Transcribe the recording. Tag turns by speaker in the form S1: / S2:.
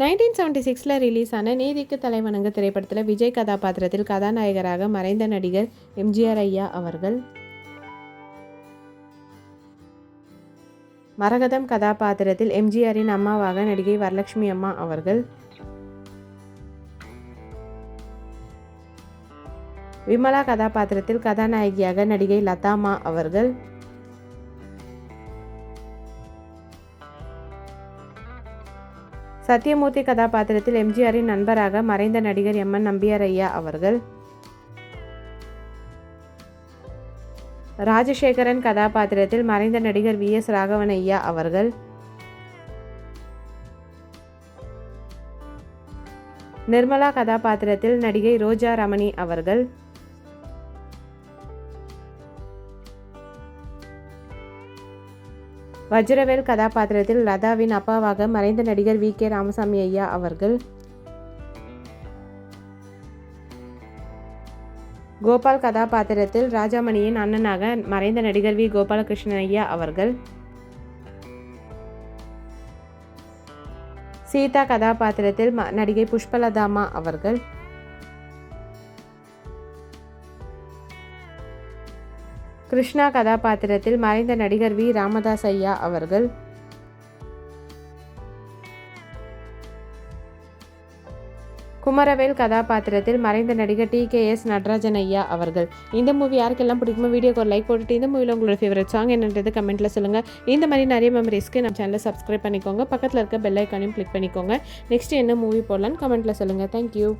S1: Nineteen seventy சிக்ஸில் release ஆன நீதிக்கு தலைவணங்க திரைப்படத்தில் விஜய் கதாபாத்திரத்தில் கதாநாயகராக மறைந்த நடிகர் எம்ஜிஆர் ஐயா அவர்கள். மரகதம் கதாபாத்திரத்தில் எம்ஜிஆரின் அம்மாவாக நடிகை வரலட்சுமி அம்மா அவர்கள். விமலா கதாபாத்திரத்தில் கதாநாயகியாக நடிகை லதாமா அவர்கள். சத்யமூர்த்தி கதாபாத்திரத்தில் எம்ஜிஆரின் நண்பராக மறைந்த நடிகர் எம். என். நம்பியார் ஐயா அவர்கள். ராஜசேகரன் கதாபாத்திரத்தில் மறைந்த நடிகர் வி. எஸ். ராகவன் ஐயா அவர்கள். நிர்மலா கதாபாத்திரத்தில் நடிகை ரோஜா ரமணி அவர்கள். வஜ்ரவேல் கதாபாத்திரத்தில் லதாவின் அப்பாவாக மறைந்த நடிகர் வி. கே. ராமசாமி ஐயா அவர்கள் கோபால் கதாபாத்திரத்தில் ராஜாமணியின் அண்ணனாக மறைந்த நடிகர் வி. கோபாலகிருஷ்ணன் ஐயா அவர்கள் சீதா கதாபாத்திரத்தில் நடிகை புஷ்பலதாமா அவர்கள் கிருஷ்ணா கதாபாத்திரத்தில் மறைந்த நடிகர் வி. ராமதாஸ் ஐயா அவர்கள். குமரவேல் கதாபாத்திரத்தில் மறைந்த நடிகர் டி. கே. எஸ். நடராஜன் ஐயா அவர்கள். இந்த மூவி யாருக்கெல்லாம் பிடிக்குமோ வீடியோக்கு ஒரு லைக் போட்டுட்டு இந்த மூவியில் உங்களோட ஃபேவரட் சாங் என்னன்றது கமெண்ட்டில் சொல்லுங்கள் இந்த மாதிரி நிறைய மெமரிஸ்க்கு நம்ம சேனலை சப்ஸ்கிரைப் பண்ணிக்கோங்க. பக்கத்தில் இருக்க பெல் ஐக்கானையும் கிளிக் பண்ணிக்கோங்க. நெக்ஸ்ட் என்ன மூவி போடலான்னு கமெண்ட்டில் சொல்லுங்கள் தேங்க்யூ